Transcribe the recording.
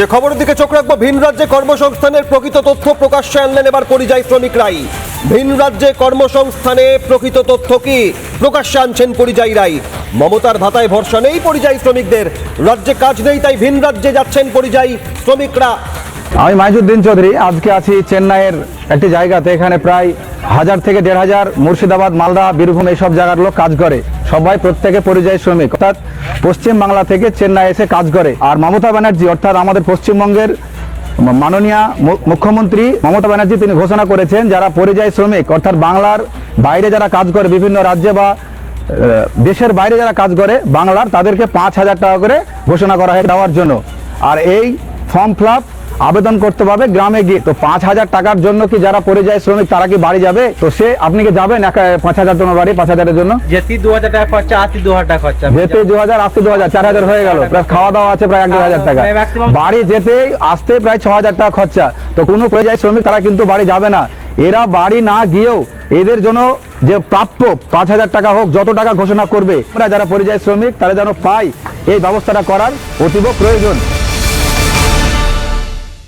যে খবরের দিকে চোখ রাখব, ভিন রাজ্যে কর্মসংস্থানের প্রকৃত তথ্য প্রকাশ্যে আনলেন এবার পরিযায়ী শ্রমিকরাই। ভিন রাজ্যে কর্মসংস্থানে প্রকৃত তথ্য কি প্রকাশ্যে আনছেন পরিযায়ীরাই। মমতার ভাতায় ভরসা নেই পরিযায়ী শ্রমিকদের। রাজ্যে কাজ নেই, তাই ভিন রাজ্যে যাচ্ছেন পরিযায়ী শ্রমিকরা। আমি মাইজুদ্দিন চৌধুরী, আজকে আছি চেন্নাইয়ের একটি জায়গাতে, এখানে প্রায় হাজার থেকে দেড় হাজার মুর্শিদাবাদ, মালদা, বীরভূম এইসব জায়গার লোক কাজ করে। সবাই প্রত্যেকে পরিযায়ী শ্রমিক। অর্থাৎ পশ্চিম বাংলা থেকে চেন্নাই এসে কাজ করে। আর মমতা ব্যানার্জি, অর্থাৎ আমাদের পশ্চিমবঙ্গের মাননীয় মুখ্যমন্ত্রী মমতা ব্যানার্জি, তিনি ঘোষণা করেছেন যারা পরিযায়ী শ্রমিক, অর্থাৎ বাংলার বাইরে যারা কাজ করে, বিভিন্ন রাজ্যে বা দেশের বাইরে যারা কাজ করে, বাংলার, তাদেরকে পাঁচ হাজার টাকা করে ঘোষণা করা হয় দেওয়ার জন্য। আর এই ফর্ম ফিল আবেদন করতে পারবে গ্রামে গিয়ে। তো পাঁচ হাজার টাকার জন্য কি যারা পরিযায়ী শ্রমিক তারা কি বাড়ি যাবে? তো সে আপনি কি যাবেন একা পাঁচ হাজার জন্য বাড়ি পাঁচ হাজারের জন্য? যেতে দু হাজার টাকা খরচা আসতে দু হাজার টাকা খরচা। যেতে দু হাজার আসতে দু হাজার চার হাজার হয়ে গেল। প্লাস খাওয়া দাওয়া আছে প্রায় এক দেড় হাজার টাকা। বাড়ি যেতে আসতে প্রায় ছ হাজার টাকা খরচা। তো কোনো পরিযায়ী শ্রমিক তারা কিন্তু বাড়ি যাবে না। এরা বাড়ি না গিয়েও এদের জন্য যে প্রাপ্য পাঁচ হাজার টাকা হোক যত টাকা ঘোষণা করবে যারা পরিযায়ী শ্রমিক তারা যেন পায়। এই ব্যবস্থাটা করার অতীব প্রয়োজন।